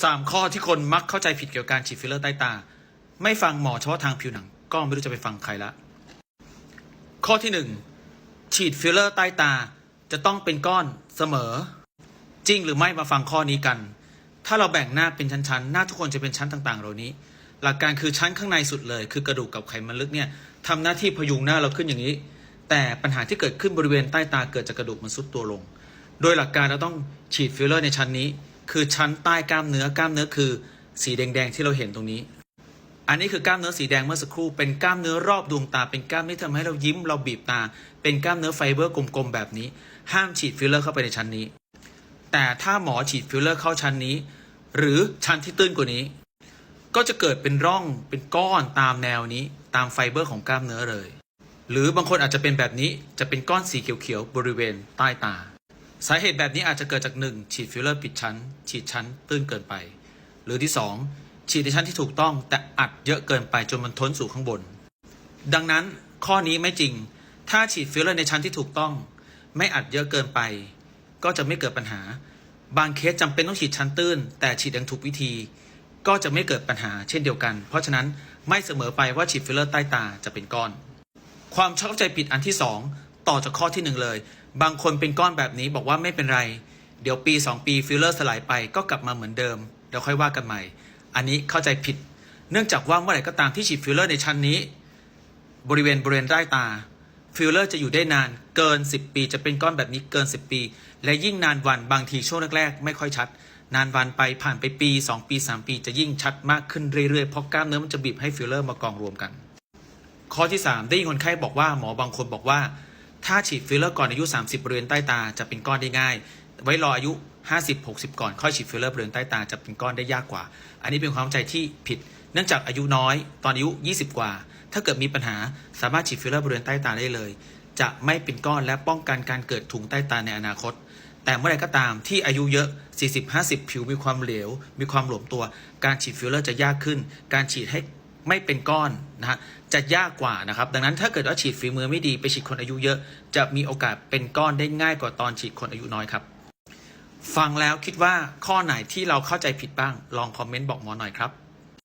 สามข้อที่คนมักเข้าใจผิดเกี่ยวกับการฉีดฟิลเลอร์ใต้ตา ไม่ฟังหมอเฉพาะทางผิวหนัง ก็ไม่รู้จะไปฟังใครละ ข้อที่หนึ่งฉีดฟิลเลอร์ใต้ตาจะต้องเป็นก้อนเสมอ จริงหรือไม่มาฟังข้อนี้กัน ถ้าเราแบ่งหน้าเป็นชั้นๆ หน้าทุกคนจะเป็นชั้นต่างๆ เหล่านี้ หลักการคือชั้นข้างในสุดเลย คือกระดูกกับไขมันลึกเนี่ยทำหน้าที่พยุงหน้าเราขึ้นอย่างนี้ แต่ปัญหาที่เกิดขึ้นบริเวณใต้ตาเกิดจากกระดูกมันซุดตัวลง โดยหลักการเราต้องฉีดฟิลเลอร์ในชั้นนี้ คือชั้นใต้กล้ามเนื้อกล้ามเนื้อคือสีแดงๆที่เราเห็นตรงนี้ อันนี้คือกล้ามเนื้อสีแดงเมื่อสักครู่ เป็นกล้ามเนื้อรอบดวงตา เป็นกล้ามที่ทำให้เรายิ้มเราบีบตา เป็นกล้ามเนื้อไฟเบอร์กลมๆแบบนี้ ห้ามฉีดฟิลเลอร์เข้าไปในชั้นนี้ แต่ถ้าหมอฉีดฟิลเลอร์เข้าชั้นนี้ หรือชั้นที่ตื้นกว่านี้ ก็จะเกิดเป็นร่องเป็นก้อนตามแนวนี้ ตามไฟเบอร์ของกล้ามเนื้อเลย หรือบางคนอาจจะเป็นแบบนี้จะเป็นก้อนสีเขียวๆบริเวณใต้ตา สาเหตุแบบนี้อาจจะเกิดจาก 1. ฉีดฟิลเลอร์ผิดชั้น ฉีดชั้นตื้นเกินไป หรือที่ 2 ฉีดในชั้นที่ถูกต้องแต่อัดเยอะเกินไปจนมันท้นสู่ข้างบน ดังนั้นข้อนี้ไม่จริง ถ้าฉีดฟิลเลอร์ในชั้นที่ถูกต้อง ไม่อัดเยอะเกินไป ก็จะไม่เกิดปัญหา บางเคสจำเป็นต้องฉีดชั้นตื้น แต่ฉีดอย่างถูกวิธี ก็จะไม่เกิดปัญหาเช่นเดียวกัน เพราะฉะนั้นไม่เสมอไปว่าฉีดฟิลเลอร์ใต้ตาจะเป็นก้อน ความชอบใจผิดอันที่ 2 ต่อจากข้อที่ 1 เลย บางคนเป็นก้อนแบบนี้บอกว่าไม่เป็นไร เดี๋ยวปี 2 ปีฟิลเลอร์สลายไปก็กลับมาเหมือนเดิม เดี๋ยวค่อยว่ากันใหม่ อันนี้เข้าใจผิด เนื่องจากว่าเมื่อไหร่ก็ตามที่ฉีดฟิลเลอร์ในชั้นนี้ บริเวณบริเวณใต้ตาฟิลเลอร์จะอยู่ได้นานเกิน 10 ปี จะเป็นก้อนแบบนี้เกิน 10 ปี และยิ่งนานวันบางทีช่วงแรกๆ ไม่ค่อยชัด นานวันไปผ่านไปปี 2 ปี 3 ปี จะยิ่งชัดมากขึ้นเรื่อยๆเพราะกล้ามเนื้อมันจะบีบให้ฟิลเลอร์มากองรวมกัน ข้อที่ 3 ได้ยินคนไข้บอกว่าหมอบางคนบอกว่า ถ้าฉีดฟิลเลอร์ก่อนอายุ 30 บริเวณใต้ตาจะเป็นก้อนได้ง่าย ไว้รออายุ 50 60 ก่อนค่อยฉีดฟิลเลอร์บริเวณใต้ตาจะเป็นก้อนได้ยากกว่า อันนี้เป็นความใจที่ผิด เนื่องจากอายุน้อย ตอนอายุ 20 กว่า ถ้าเกิดมีปัญหาสามารถฉีดฟิลเลอร์บริเวณใต้ตาได้เลย จะไม่เป็นก้อนและป้องกันการเกิดถุงใต้ตาในอนาคต แต่เมื่อไรก็ตามที่อายุเยอะ 40-50 ผิวมีความเหลว มีความหลวมตัว การฉีดฟิลเลอร์จะยากขึ้น การฉีดให้ ไม่เป็นก้อนนะฮะจะยากกว่านะครับ ดังนั้นถ้าเกิดว่าฉีดฝีมือไม่ดีไปฉีดคนอายุเยอะ จะมีโอกาสเป็นก้อนได้ง่ายกว่าตอนฉีดคนอายุน้อยครับ ฟังแล้วคิดว่าข้อไหนที่เราเข้าใจผิดบ้าง ลองคอมเมนต์บอกหมอหน่อยครับ